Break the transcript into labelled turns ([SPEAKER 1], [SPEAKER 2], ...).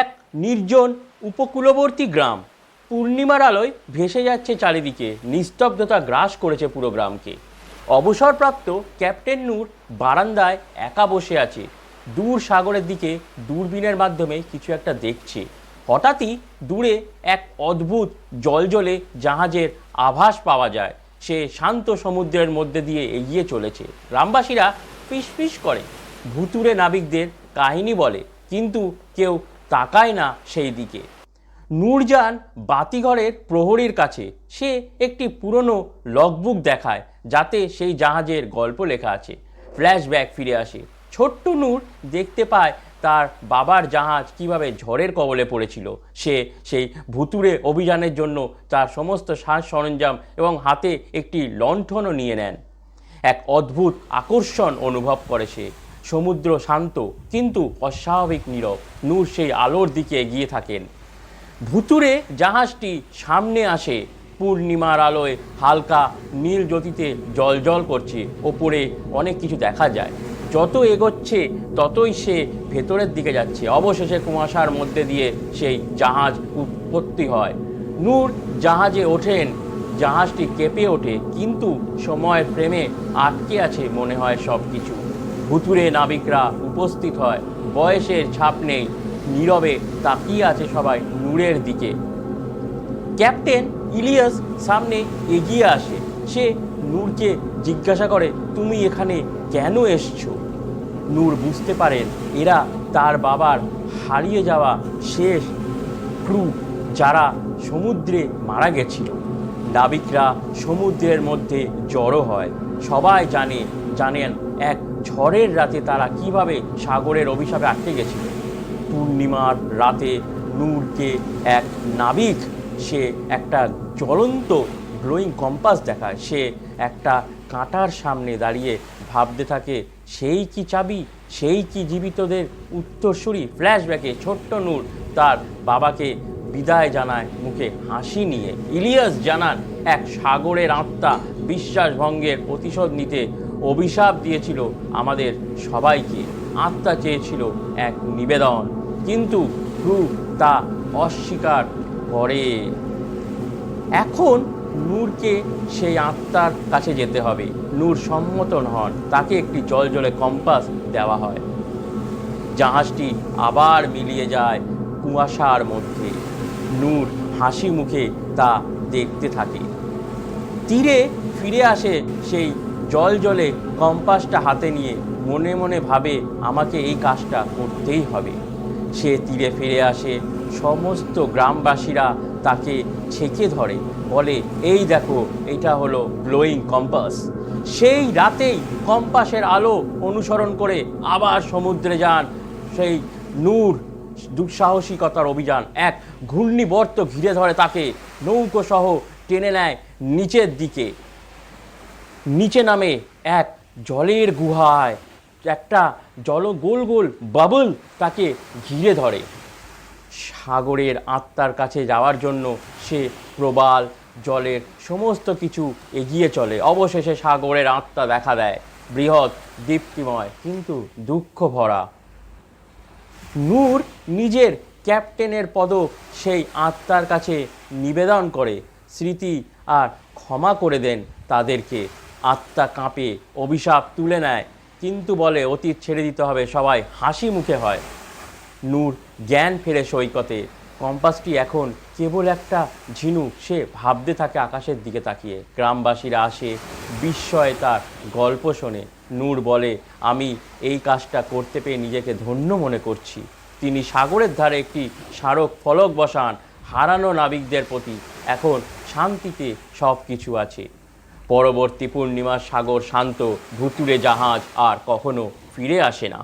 [SPEAKER 1] এক নির্জন উপকূলবর্তী গ্রাম। পূর্ণিমার আলোয় ভেসে যাচ্ছে চারিদিকে। নিস্তব্ধতা গ্রাস করেছে পুরো গ্রামকে। অবসরপ্রাপ্ত ক্যাপ্টেন নূর বারান্দায় একা বসে আছে। দূর সাগরের দিকে দূরবীনের মাধ্যমে কিছু একটা দেখছে। হঠাৎই দূরে এক অদ্ভুত জলজলে জাহাজের আভাস পাওয়া যায়। সে শান্ত সমুদ্রের মধ্যে দিয়ে এগিয়ে চলেছে। গ্রামবাসীরা ফিসফিস করে। ভুতুরে নাবিকদের কাহিনী বলে, কিন্তু কেউ তাকায় না সেই দিকে। নূরজান বাতিঘরের প্রহরীর কাছে সে একটি পুরনো লগবুক দেখায়, যাতে সেই জাহাজের গল্প লেখা আছে। ফ্ল্যাশব্যাক ফিরে আসে। ছোট্ট নূর দেখতে পায় তার বাবার জাহাজ কীভাবে ঝড়ের কবলে পড়েছিল। সে সেই ভুতুরে অভিযানের জন্য তার সমস্ত সাজ সরঞ্জাম এবং হাতে একটি লণ্ঠনও নিয়ে নেন। এক অদ্ভুত আকর্ষণ অনুভব করে সে। সমুদ্র শান্ত, কিন্তু অস্বাভাবিক নীরব। নূর সেই আলোর দিকে এগিয়ে থাকেন। ভুতুরে জাহাজটি সামনে আসে। পূর্ণিমার আলোয় হালকা নীল জ্যোতিতে জল করছে। ওপরে অনেক কিছু দেখা যায়। যত এগোচ্ছে, ততই সে ভেতরের দিকে যাচ্ছে। অবশেষে কুয়াশার মধ্যে দিয়ে সেই জাহাজ উৎপত্তি হয়। নূর জাহাজে ওঠেন। জাহাজটি কেঁপে ওঠে, কিন্তু সময়ের প্রেমে আটকে আছে মনে হয় সব কিছু ভুতুরে নাবিকরা উপস্থিত হয়। বয়সের ছাপ নেই, নীরবে তাকিয়ে আছে সবাই নূরের দিকে। ক্যাপ্টেন ইলিয়াস সামনে এগিয়ে আসে। সে নূরকে জিজ্ঞাসা করে, তুমি এখানে কেন এসছো? নূর বুঝতে পারেন, এরা তার বাবার হারিয়ে যাওয়া শেষ ক্রু যারা সমুদ্রে মারা গেছিল। নাবিকরা সমুদ্রের মধ্যে জড়ো হয়। সবাই জানে জানেন এক ঝড়ের রাতে তারা কীভাবে সাগরের অভিশাপে আটকে গেছিল। পূর্ণিমার রাতে নূরকে এক নাবিক, সে একটা জ্বলন্ত গ্লোয়িং কম্পাস দেখায়। সে একটা কাঁটার সামনে দাঁড়িয়ে ভাবতে থাকে, সেই কি চাবি, সেই কি জীবিতদের উত্তরসূরি? ফ্ল্যাশব্যাকে ছোট্ট নূর তার বাবাকে বিদায় জানায় মুখে হাসি নিয়ে। ইলিয়াস জানান, এক সাগরের আত্মা বিশ্বাসভঙ্গের প্রতিশোধ নিতে অভিশাপ দিয়েছিল আমাদের সবাইকে। আত্মা চেয়েছিল এক নিবেদন, কিন্তু ক্রু তা অস্বীকার করে। এখন নূরকে সেই আত্মার কাছে যেতে হবে। নূর সম্মতন হন তাকে একটি জলজলে কম্পাস দেওয়া হয়। জাহাজটি আবার মিলিয়ে যায় কুয়াশার মধ্যে। নূর হাসি মুখে তা দেখতে থাকে। তীরে ফিরে আসে সেই জল জলে কম্পাসটা হাতে নিয়ে মনে মনে ভাবে আমাকে এই কাজটা করতেই হবে। সে তীরে ফিরে আসে, সমস্ত গ্রামবাসীরা তাকে ছেঁকে ধরে, বলে, এই দেখো, এটা হলো গ্লোয়িং কম্পাস সেই রাতেই কম্পাসের আলো অনুসরণ করে আবার সমুদ্রে যান সেই নূর দুঃসাহসিকতার অভিযান। এক ঘূর্ণিবর্ত ঘিরে ধরে তাকে নৌকো সহ টেনে নেয় নিচের দিকে। নিচে নামে এক জলের গুহায়। একটা জল গোল গোল বাবল তাকে ঘিরে ধরে। সাগরের আত্মার কাছে যাওয়ার জন্য সে প্রবাল জলের সমস্ত কিছু এগিয়ে চলে। অবশেষে সাগরের আত্মা দেখা দেয়। বৃহৎ, দীপ্তিময়, কিন্তু দুঃখ ভরা নূর নিজের ক্যাপ্টেনের পদক সেই আত্মার কাছে নিবেদন করে। স্মৃতি আর ক্ষমা করে দেন তাদেরকে। আত্মা কাঁপে, অভিশাপ তুলে নেয়। কিন্তু বলে, অতীত ছেড়ে দিতে হবে। সবাই হাসি মুখে হয়। নূর জ্ঞান ফেরে সৈকতে। কম্পাসটি এখন কেবল একটা ঝিনুক। সে ভাবতে থাকে আকাশের দিকে তাকিয়ে। গ্রামবাসীরা আসে, বিস্ময়ে তার গল্প শোনে। নূর বলে, আমি এই কাজটা করতে পেয়ে নিজেকে ধন্য মনে করছি। তিনি সাগরের ধারে একটি স্মারক ফলক বসান। হারানো নাবিকদের প্রতি এখন শান্তিতে সব কিছু আছে। পরবর্তী পূর্ণিমা সাগর শান্ত ভুতুরে জাহাজ আর কখনো ফিরে আসে না।